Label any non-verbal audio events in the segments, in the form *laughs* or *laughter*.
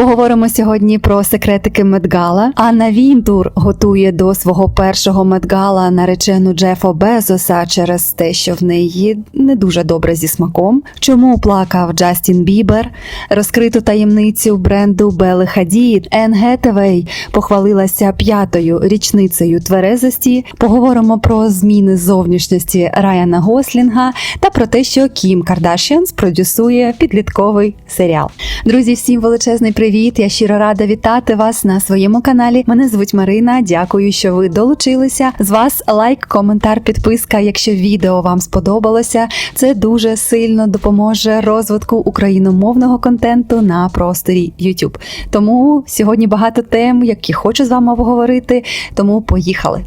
Поговоримо сьогодні про секретики Медгала. Анна Вінтур готує до свого першого Медгала наречену Джефа Безоса через те, що в неї не дуже добре зі смаком. Чому плакав Джастін Бібер? Розкриту таємницю бренду Бели Хадід. Ен Гетевей похвалилася п'ятою річницею тверезості. Поговоримо про зміни зовнішності Райана Гослінга та про те, що Кім Кардашіанс продюсує підлітковий серіал. Друзі, всім величезний привіт! Я щиро рада вітати вас на своєму каналі. Мене звуть Марина. Дякую, що ви долучилися. З вас лайк, коментар, підписка. Якщо відео вам сподобалося, це дуже сильно допоможе розвитку україномовного контенту на просторі YouTube. Тому сьогодні багато тем, які хочу з вами обговорити. Тому поїхали.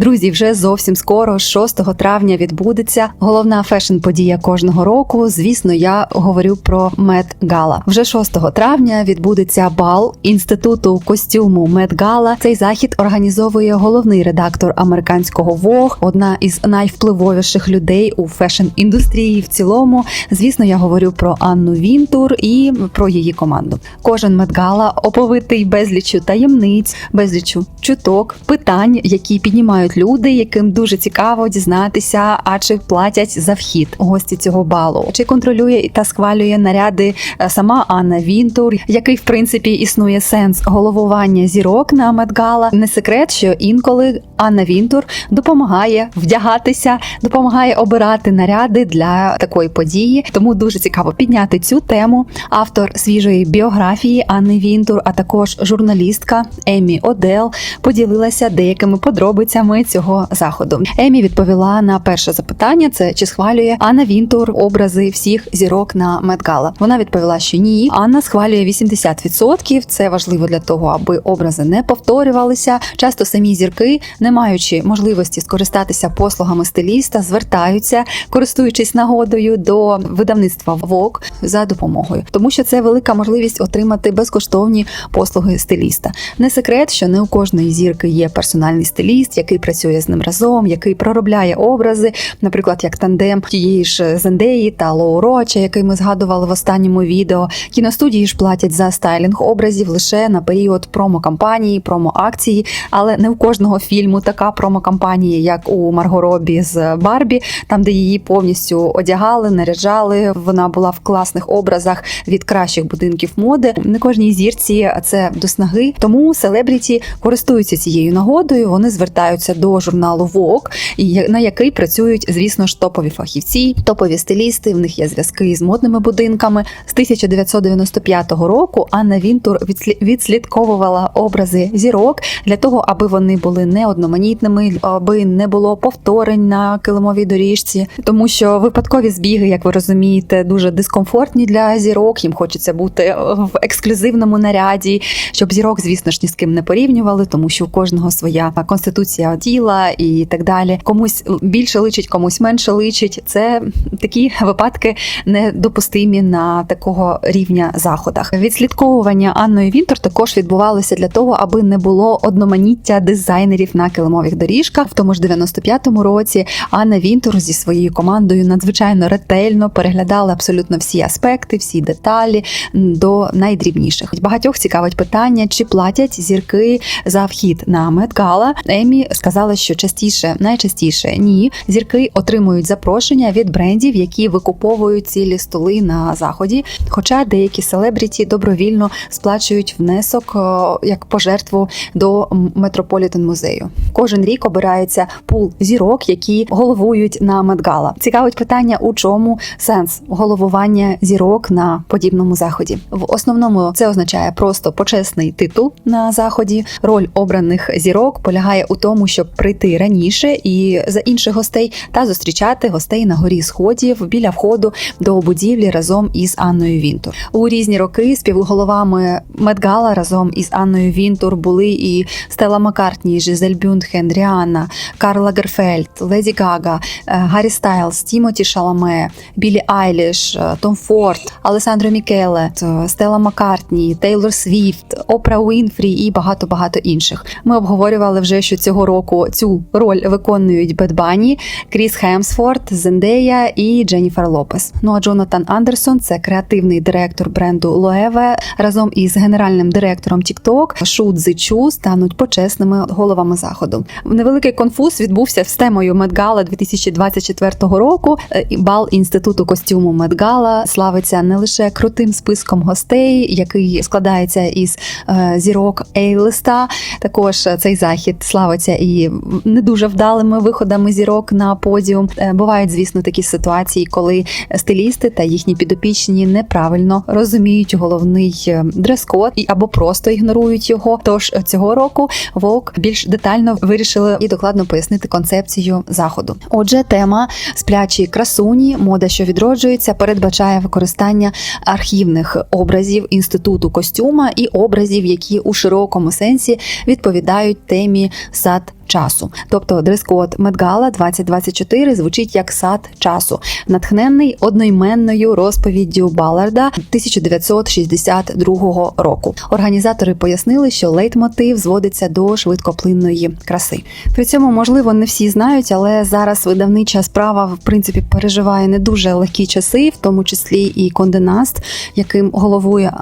Друзі, вже зовсім скоро, 6 травня, відбудеться головна фешн-подія кожного року. Звісно, я говорю про Мед Гала. Вже 6 травня відбудеться бал інституту костюму Мед Гала. Цей захід організовує головний редактор американського Vogue, одна із найвпливовіших людей у фешн-індустрії в цілому. Звісно, я говорю про Анну Вінтур і про її команду. Кожен Мед Гала оповитий безлічю таємниць, безлічу чуток, питань, які піднімають люди, яким дуже цікаво дізнатися, а чи платять за вхід гості цього балу, чи контролює та схвалює наряди е, сама Анна Вінтур, який в принципі існує сенс головування зірок на Медгала. Не секрет, що інколи Анна Вінтур допомагає вдягатися, допомагає обирати наряди для такої події. Тому дуже цікаво підняти цю тему. Автор свіжої біографії Анни Вінтур, а також журналістка Емі Одел поділилася деякими подробицями цього заходу. Емі відповіла на перше запитання: це чи схвалює Анна Вінтур образи всіх зірок на Медгала. Вона відповіла, що ні. Анна схвалює 80%. Це важливо для того, аби образи не повторювалися. Часто самі зірки, не маючи можливості скористатися послугами стиліста, звертаються, користуючись нагодою до видавництва ВОК за допомогою, тому що це велика можливість отримати безкоштовні послуги стиліста. Не секрет, що не у кожної зірки є персональний стиліст, який працює з ним разом, який проробляє образи, наприклад, як тандем тієї ж Зендеї та Лоу Роча, який ми згадували в останньому відео. Кіностудії ж платять за стайлінг образів лише на період промо-кампанії, промо-акції, але не у кожного фільму така промо-кампанія, як у Марго Робі з Барбі, там де її повністю одягали, наряджали. Вона була в класних образах від кращих будинків моди. Не кожній зірці це до снаги. Тому селебріті користуються цією нагодою. Вони звертаються до журналу Vogue, на який працюють, звісно ж, топові фахівці, топові стилісти. В них є зв'язки з модними будинками. З 1995 року Анна Вінтур відслі- відслідковувала образи зірок для того, аби вони були не одноманітними, аби не було повторень на килимовій доріжці, тому що випадкові збіги, як ви розумієте, дуже дискомфортні для зірок. Їм хочеться бути в ексклюзивному наряді, щоб зірок, звісно ж, ні з ким не порівнювали, тому що у кожного своя конституція тіла і так далі. Комусь більше личить, комусь менше личить. Це такі випадки недопустимі на такого рівня заходах. Відслідковування Анною Вінтер також відбувалося для того, аби не було одноманіття дизайнерів на килимових доріжках. В тому ж 95-му році Анна Вінтур зі своєю командою надзвичайно ретельно переглядала абсолютно всі аспекти, всі деталі до найдрібніших. Багатьох цікавить питання, чи платять зірки за вхід на Медгала. Емі сказала, що частіше, найчастіше ні. Зірки отримують запрошення від брендів, які викуповують цілі столи на заході. Хоча деякі селебріті добровільно сплачують внесок як пожертву до Метрополітен музею. Кожен рік обирається пул зірок, які головують на Медгала. Цікавить питання, у чому сенс головування зірок на подібному заході. В основному це означає просто почесний титул на заході. Роль обраних зірок полягає у тому, щоб прийти раніше і за інших гостей та зустрічати гостей на горі сходів біля входу до будівлі разом із Анною Вінтур. У різні роки співголовами Медгала разом із Анною Вінтур були і Стелла Маккартні, Жизель Бюндхен, Ріанна, Карла Герфельд, Леді Гага, е, Гаррі Стайлз, Тімоті Шаламе, Білі Айліш, е, Том Форд, Алесандро Мікеле, е, Стелла Маккартні, Тейлор Свіфт, Опра Уінфрі і багато багато інших. Ми обговорювали вже, що цього року року цю роль виконують Бет Банні, Кріс Хемсфорд, Зендея і Дженніфер Лопес. Ну а Джонатан Андерсон це креативний директор бренду Loewe, разом із генеральним директором TikTok Шу Цзичу стануть почесними головами заходу. Невеликий конфуз відбувся з темою Медгала 2024 року. Е, Бал інституту костюму Медгала славиться не лише крутим списком гостей, який складається із е, зірок Ейлиста. Також цей захід славиться і не дуже вдалими виходами зірок на подіум. Е, Бувають, звісно, такі ситуації, коли стилісти та їхні підопічні неправильно розуміють головний е, дрес-код або просто ігнорують його. Тож е, цього року Vogue більш детально вирішили і докладно пояснити концепцію заходу. Отже, тема сплячі красуні, мода, що відроджується, передбачає використання архівних образів інституту костюма і образів, які у широкому сенсі відповідають темі сад. Часу, тобто дрес-код Медгала 2024 звучить як сад часу, натхнений одноіменною розповіддю Баларда 1962 року. Організатори пояснили, що лейтмотив зводиться до швидкоплинної краси. При цьому, можливо, не всі знають, але зараз видавнича справа в принципі переживає не дуже легкі часи, в тому числі і Конденаст, яким головує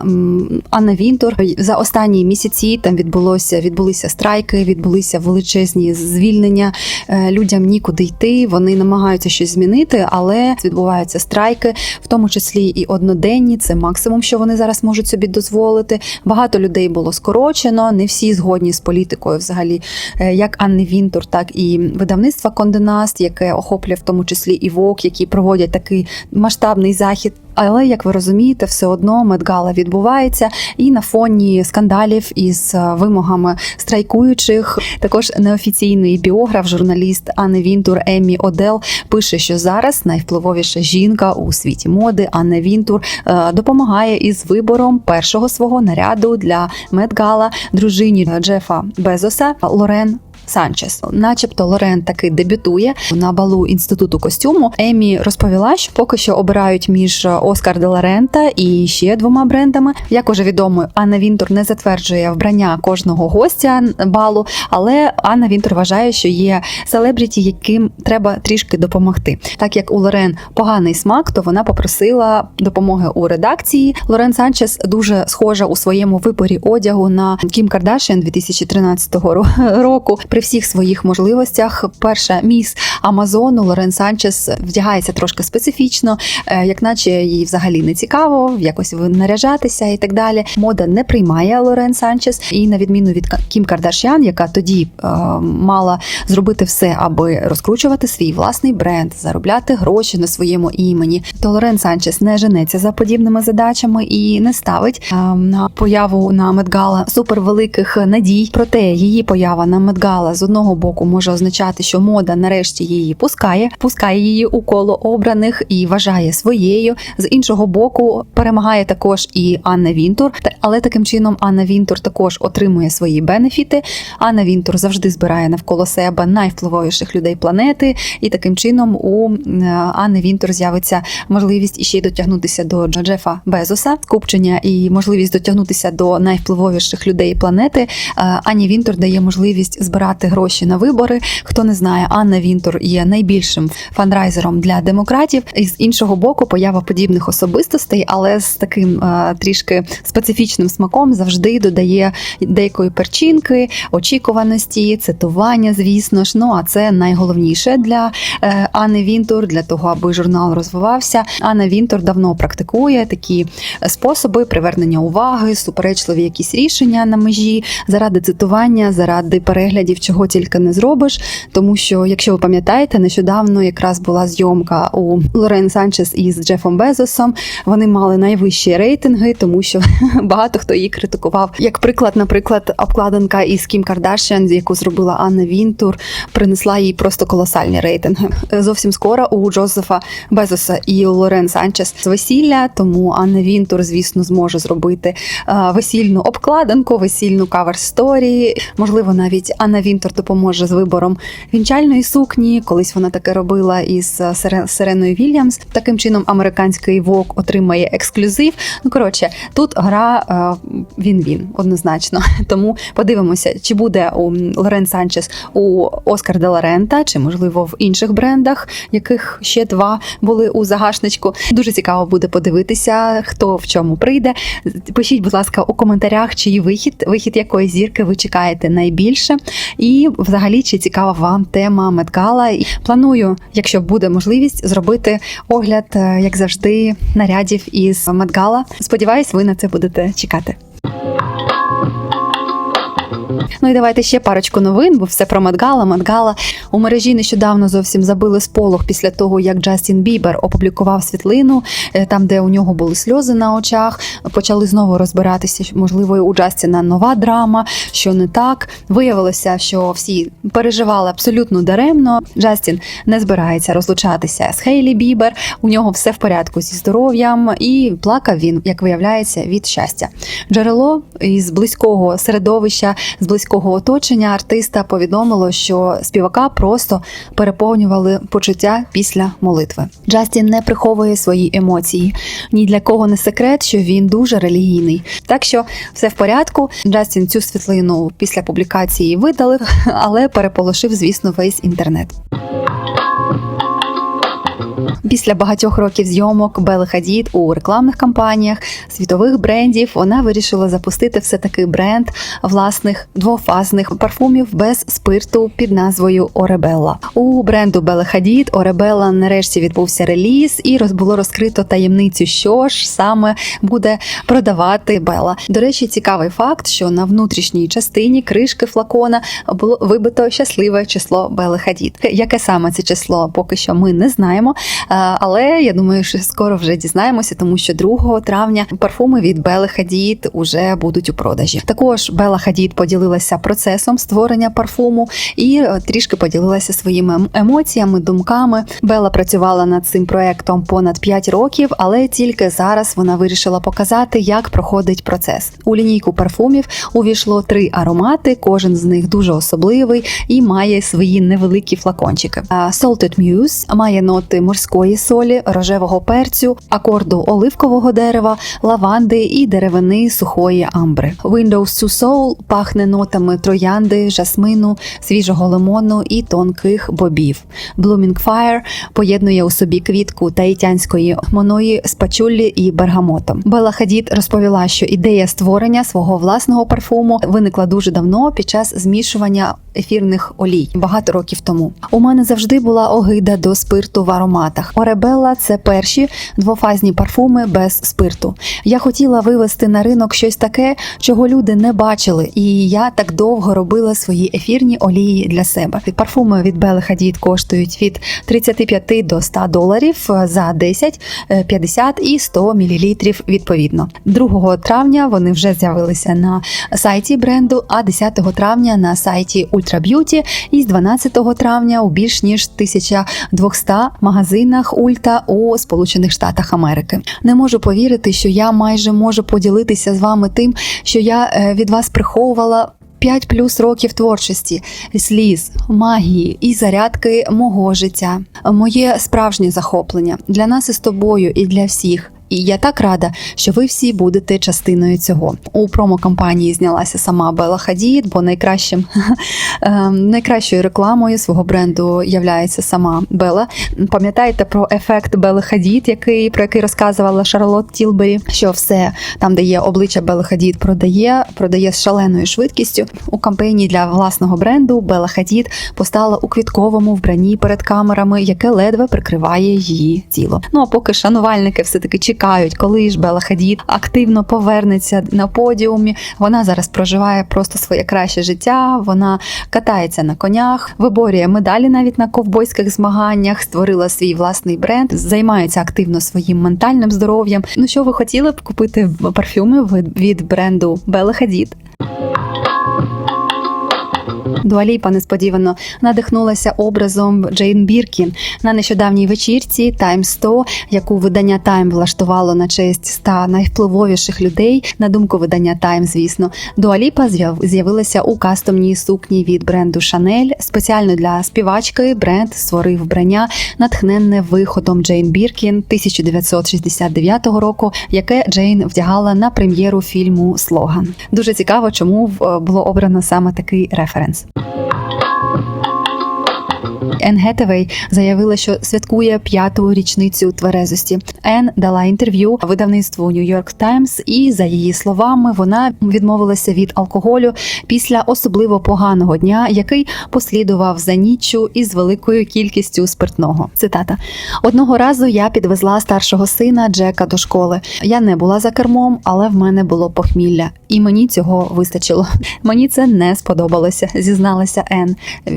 Анна Вінтор. За останні місяці там відбулося відбулися страйки, відбулися величезні звільнення. Е, Людям нікуди йти. Вони намагаються щось змінити, але відбуваються страйки, в тому числі і одноденні. Це максимум, що вони зараз можуть собі дозволити. Багато людей було скорочено. Не всі згодні з політикою, взагалі, е, як Анни Вінтур, так і видавництва Конденаст, яке охоплює в тому числі і ВОК, які проводять такий масштабний захід. Але як ви розумієте, все одно медгала відбувається і на фоні скандалів із е, вимогами страйкуючих. Також неофіційний біограф, журналіст Анни Вінтур Еммі Одел пише, що зараз найвпливовіша жінка у світі моди Анна Вінтур е, допомагає із вибором першого свого наряду для медгала дружині Джефа Безоса Лорен. Санчес, начебто, Лорен таки дебютує на балу інституту костюму. Емі розповіла, що поки що обирають між Оскар де ла Рента і ще двома брендами. Як уже відомо, Анна Вінтур не затверджує вбрання кожного гостя балу, але Анна Вінтур вважає, що є селебріті, яким треба трішки допомогти. Так як у Лорен поганий смак, то вона попросила допомоги у редакції. Лорен Санчес дуже схожа у своєму виборі одягу на Кім Кардашіан 2013 ро- року. При всіх своїх можливостях, перша міс Амазону Лорен Санчес вдягається трошки специфічно, е, як наче їй взагалі не цікаво, якось наряжатися і так далі. Мода не приймає Лорен Санчес, і на відміну від Кім Кардашян, яка тоді е, мала зробити все, аби розкручувати свій власний бренд, заробляти гроші на своєму імені. То Лорен Санчес не женеться за подібними задачами і не ставить е, на появу на Медгала супервеликих надій. Проте її поява на Медгала з одного боку може означати, що мода нарешті її пускає, пускає її у коло обраних і вважає своєю. З іншого боку, перемагає також і Анна Вінтур. Але таким чином Анна Вінтур також отримує свої бенефіти. Анна Вінтур завжди збирає навколо себе найвпливовіших людей планети, і таким чином у Анни Вінтур з'явиться можливість іще й дотягнутися до Джефа Безоса, скупчення і можливість дотягнутися до найвпливовіших людей планети. Е, Ані Вінтур дає можливість збирати гроші на вибори. Хто не знає, Анна Вінтур є найбільшим фандрайзером для демократів. І з іншого боку, поява подібних особистостей, але з таким е, трішки специфічним смаком завжди додає деякої перчинки, очікуваності, цитування, звісно ж. Ну а це найголовніше для е, Анни Вінтур, для того, аби журнал розвивався. Анна Вінтур давно практикує такі способи привернення уваги, суперечливі якісь рішення на межі заради цитування, заради переглядів, чого тільки не зробиш. Тому що, якщо ви пам'ятаєте, нещодавно якраз була зйомка у Лорен Санчес із Джефом Безосом. Вони мали найвищі рейтинги, тому що *laughs* багато хто її критикував. Як приклад, наприклад, обкладинка із Кім Кардашіан, яку зробила Анна Вінтур, принесла їй просто колосальні рейтинги. Зовсім скоро у Джозефа Безоса і у Лорен Санчес весілля, тому Анна Вінтур, звісно, зможе зробити е, весільну обкладинку, весільну кавер сторі. Можливо, навіть Анна Вінтер допоможе з вибором вінчальної сукні. Колись вона таке робила із е, Сиреною Вільямс. Таким чином, американський вок отримає ексклюзив. Ну коротше, тут гра е, він-він однозначно. *laughs* Тому подивимося, чи буде у Лорен Санчес у Оскар де Ларента, чи можливо в інших брендах, яких ще два були у загашничку. Дуже цікаво буде подивитися, хто в чому прийде. Пишіть, будь ласка, у коментарях, чиї вихід, вихід якої зірки ви чекаєте найбільше. І взагалі, чи цікава вам тема Медгала. Планую, якщо буде можливість, зробити огляд, е, як завжди, нарядів із Медгала. Сподіваюсь, ви на це будете чекати. Ну і давайте ще парочку новин, бо все про Медгала. Медгала у мережі нещодавно зовсім забили сполох після того, як Джастін Бібер опублікував світлину, е, там, де у нього були сльози на очах. Почали знову розбиратися, можливо, у Джастіна нова драма, що не так. Виявилося, що всі переживали абсолютно даремно. Джастін не збирається розлучатися з Хейлі Бібер. У нього все в порядку зі здоров'ям, і плакав він, як виявляється, від щастя. Джерело із близького середовища, з близького оточення артиста повідомило, що співака просто переповнювали почуття після молитви. Джастін не приховує свої емоції. Ні для кого не секрет, що він дуже релігійний. Так що все в порядку. Джастін цю світлину після публікації видалив, але переполошив, звісно, весь інтернет. Після багатьох років зйомок Бели Хадід у рекламних кампаніях світових брендів вона вирішила запустити все таки бренд власних двофазних парфумів без спирту під назвою Оребелла. У бренду Бели Хадід Оребелла нарешті відбувся реліз і роз- було розкрито таємницю, що ж саме буде продавати Бела. До речі, цікавий факт, що на внутрішній частині кришки флакона було вибито щасливе число Бели Хадід. Яке саме це число, поки що ми не знаємо. Е, Але я думаю, що скоро вже дізнаємося, тому що 2 травня парфуми від Бели Хадід уже будуть у продажі. Також Бела Хадід поділилася процесом створення парфуму і е, трішки поділилася своїми ем- емоціями, думками. Бела працювала над цим проектом понад 5 років, але тільки зараз вона вирішила показати, як проходить процес. У лінійку парфумів увійшло три аромати, кожен з них дуже особливий і має свої невеликі флакончики. А Salted Muse має ноти морської солі, рожевого перцю, акорду оливкового дерева, лаванди і деревини сухої амбри. Windows to Soul пахне нотами троянди, жасмину, свіжого лимону і тонких бобів. Blooming Fire поєднує у собі квітку таїтянської моної з пачуллі і бергамотом. Бела Хадід розповіла, що ідея створення свого власного парфуму виникла дуже давно під час змішування ефірних олій багато років тому. У мене завжди була огида до спирту в ароматах. Оребелла це перші двофазні парфуми без спирту. Я хотіла вивести на ринок щось таке, чого люди не бачили, і я так довго робила свої ефірні олії для себе. Парфуми від Бели Хадід коштують від 35 до 100 доларів за 10, е, 50 і 100 мл відповідно. 2 травня вони вже з'явилися на сайті бренду, а 10 травня на сайті Ultra Beauty і з 12 травня у більш ніж 1200 магазинах Ульта у Сполучених Штатах Америки. Не можу повірити, що я майже можу поділитися з вами тим, що я е, від вас приховувала. 5 плюс років творчості, сліз, магії і зарядки мого життя, моє справжнє захоплення для нас із тобою і для всіх. І я так рада, що ви всі будете частиною цього. У промо-кампанії знялася сама Бела Хадід, бо найкращим *laughs* ем, найкращою рекламою свого бренду являється сама Бела. Пам'ятаєте про ефект Бели Хадід, який про який розказувала Шарлот Тілбері, що все там, де є обличчя Бели Хадід, продає, продає з шаленою швидкістю. У кампанії для власного бренду Бела Хадід постала у квітковому вбранні перед камерами, яке ледве прикриває її тіло. Ну а поки шанувальники все таки чекають, коли ж Бела Хадід активно повернеться на подіумі. Вона зараз проживає просто своє краще життя. Вона катається на конях, виборює медалі навіть на ковбойських змаганнях, створила свій власний бренд, займається активно своїм ментальним здоров'ям. Ну що ви хотіли б купити парфюми від бренду Бела Хадід? Дуаліпа несподівано надихнулася образом Джейн Біркін на нещодавній вечірці Time 100, яку видання Time влаштувало на честь 100 найвпливовіших людей. На думку видання Time, звісно, Дуаліпа з'яв- з'явилася у кастомній сукні від бренду Chanel. Спеціально для співачки бренд створив вбрання, натхненне виходом Джейн Біркін 1969 року, яке Джейн вдягала на прем'єру фільму Слоган. Дуже цікаво, чому було обрано саме такий референс. podcast. Енн Гетевей заявила, що святкує п'яту річницю тверезості. Енн дала інтерв'ю видавництву New York Times, і за її словами вона відмовилася від алкоголю після особливо поганого дня, який послідував за ніччю із великою кількістю спиртного. Цитата: одного разу я підвезла старшого сина Джека до школи. Я не була за кермом, але в мене було похмілля, і мені цього вистачило. Мені це не сподобалося, зізналася Енн.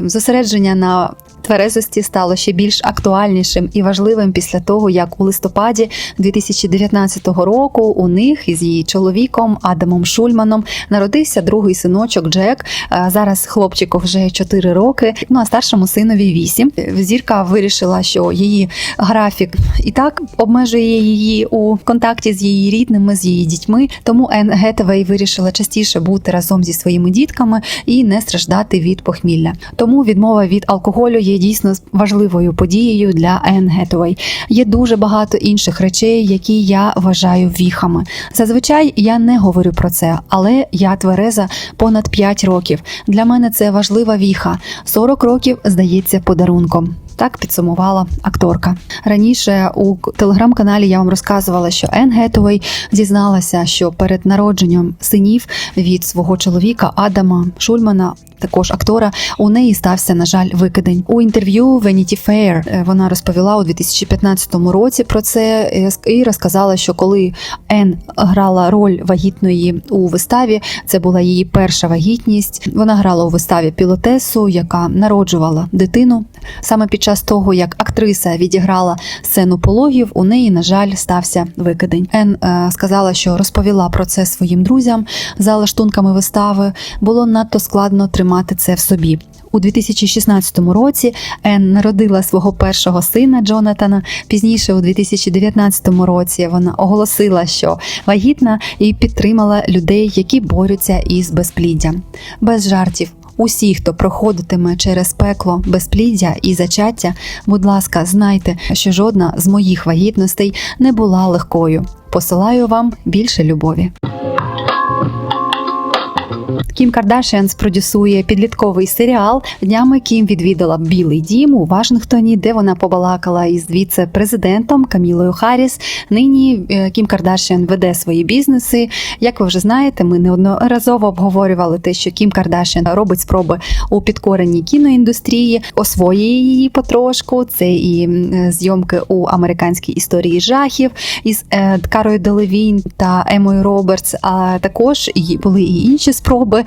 Зосередження на тверезості стало ще більш актуальнішим і важливим після того, як у листопаді 2019 року у них із її чоловіком Адамом Шульманом народився другий синочок Джек. Е, Зараз хлопчику вже 4 роки. Ну а старшому синові 8. Зірка вирішила, що її графік і так обмежує її у контакті з її рідними, з її дітьми. Тому Енн Гетевей вирішила частіше бути разом зі своїми дітками і не страждати від похмілля. Тому відмова від алкоголю є дійсно важливою подією для Енн Гетевей. Є дуже багато інших речей, які я вважаю віхами. Зазвичай я не говорю про це, але я твереза понад 5 років. Для мене це важлива віха. 40 років здається подарунком. Так підсумувала акторка. Раніше у телеграм-каналі я вам розказувала, що Енн Гетуей дізналася, що перед народженням синів від свого чоловіка Адама Шульмана. Також актора у неї стався, на жаль, викидень у інтерв'ю Vanity Fair е, Вона розповіла у 2015 році про це е, і розказала, що коли Енн грала роль вагітної у виставі, це була її перша вагітність. Вона грала у виставі пілотесу, яка народжувала дитину. Саме під час того, як актриса відіграла сцену пологів, у неї, на жаль, стався викидень. Ен е, сказала, що розповіла про це своїм друзям за лаштунками вистави. Було надто складно тримати це в собі. У 2016 році Ен народила свого першого сина Джонатана. Пізніше, у 2019 році, вона оголосила, що вагітна і підтримала людей, які борються із безпліддям. Без жартів. Усі, хто проходитиме через пекло безпліддя і зачаття, будь ласка, знайте, що жодна з моїх вагітностей не була легкою. Посилаю вам більше любові. Кім Кардашіан спродюсує підлітковий серіал. Днями Кім відвідала Білий Дім у Вашингтоні, де вона побалакала із віце-президентом Камілою Харріс. Нині е, Кім Кардашіан веде свої бізнеси. Як ви вже знаєте, ми неодноразово обговорювали те, що Кім Кардашіан робить спроби у підкоренні кіноіндустрії, освоює її потрошку. Це і зйомки у американській історії жахів із е, Карою Делевін та Емою Робертс. А також були і інші спроби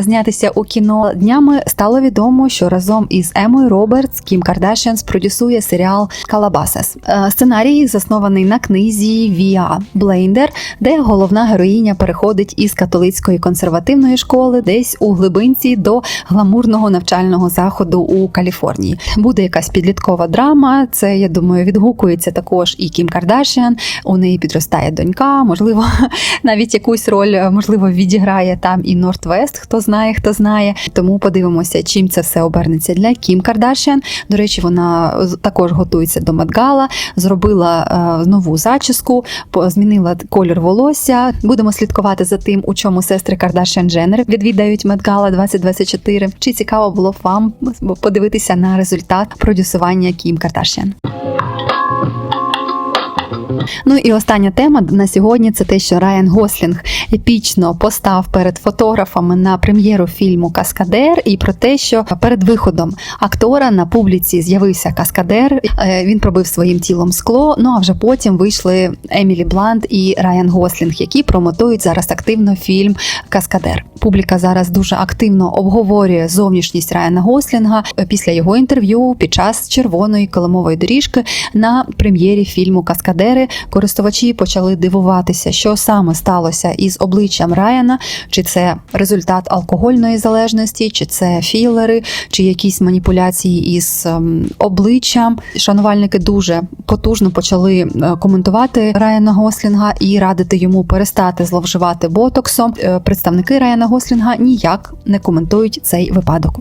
знятися у кіно. Днями стало відомо, що разом із Емою Робертс Кім Кардашіан спродюсує серіал Калабасес. Е, Сценарій заснований на книзі Віа Блейндер, де головна героїня переходить із католицької консервативної школи десь у глибинці до гламурного навчального заходу у Каліфорнії. Буде якась підліткова драма. Це я думаю відгукується також і Кім Кардашіан. У неї підростає донька, можливо, *laughs* навіть якусь роль е, можливо відіграє там і Нортвест. Хто знає, хто знає. Тому подивимося, чим це все обернеться для Кім Кардашіан. До речі, вона також готується до Медгала, зробила е, нову зачіску, змінила колір волосся. Будемо слідкувати за тим, у чому сестри Кардашіан Дженнер відвідають Медгала 2024. Чи цікаво було вам подивитися на результат продюсування Кім Кардашіан? Ну і остання тема на сьогодні це те, що Райан Гослінг епічно постав перед фотографами на прем'єру фільму Каскадер, і про те, що перед виходом актора на публіці з'явився каскадер. Е, Він пробив своїм тілом скло. Ну а вже потім вийшли Емілі Блант і Райан Гослінг, які промотують зараз активно фільм Каскадер. Публіка зараз дуже активно обговорює зовнішність Райана Гослінга е, після його інтерв'ю під час червоної килимової доріжки на прем'єрі фільму Каскадери. Користувачі почали дивуватися, що саме сталося із обличчям Райана, чи це результат алкогольної залежності, чи це філери, чи якісь маніпуляції із ем, обличчям. Шанувальники дуже потужно почали е, коментувати Райана Гослінга і радити йому перестати зловживати ботоксом. Е, Представники Райана Гослінга ніяк не коментують цей випадок.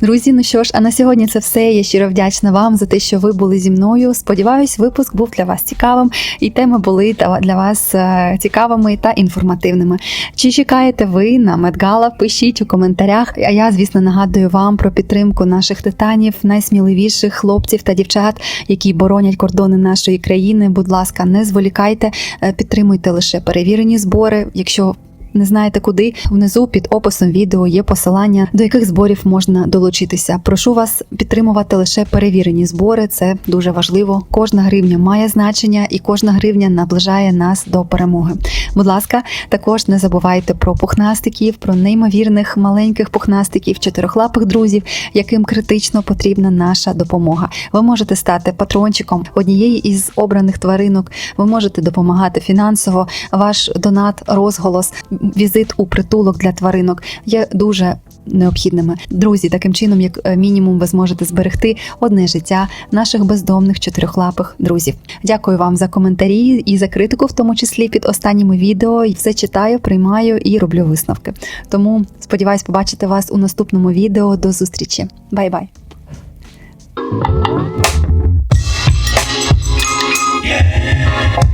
Друзі, ну що ж, а на сьогодні це все. Я щиро вдячна вам за те, що ви були зі мною. Сподіваюсь, випуск був для вас цікавим, і теми були для вас е, цікавими та інформативними. Чи чекаєте ви на Медгала? Пишіть у коментарях. А я, звісно, нагадую вам про підтримку наших титанів, найсміливіших хлопців та дівчат, які боронять кордони нашої країни. Будь ласка, не зволікайте, е, підтримуйте лише перевірені збори. Якщо не знаєте куди, внизу під описом відео є посилання, до яких зборів можна долучитися. Прошу вас підтримувати лише перевірені збори. Це дуже важливо. Кожна гривня має значення, і кожна гривня наближає нас до перемоги. Будь ласка, також не забувайте про пухнастиків, про неймовірних маленьких пухнастиків, чотирихлапих друзів, яким критично потрібна наша допомога. Ви можете стати патрончиком однієї із обраних тваринок. Ви можете допомагати фінансово. Ваш донат, розголос, візит у притулок для тваринок є дуже необхідними. Друзі, таким чином, як е, мінімум, ви зможете зберегти одне життя наших бездомних чотирьохлапих друзів. Дякую вам за коментарі і за критику, в тому числі під останніми відео. Все читаю, приймаю і роблю висновки. Тому сподіваюсь побачити вас у наступному відео. До зустрічі. Бай-бай. Yeah.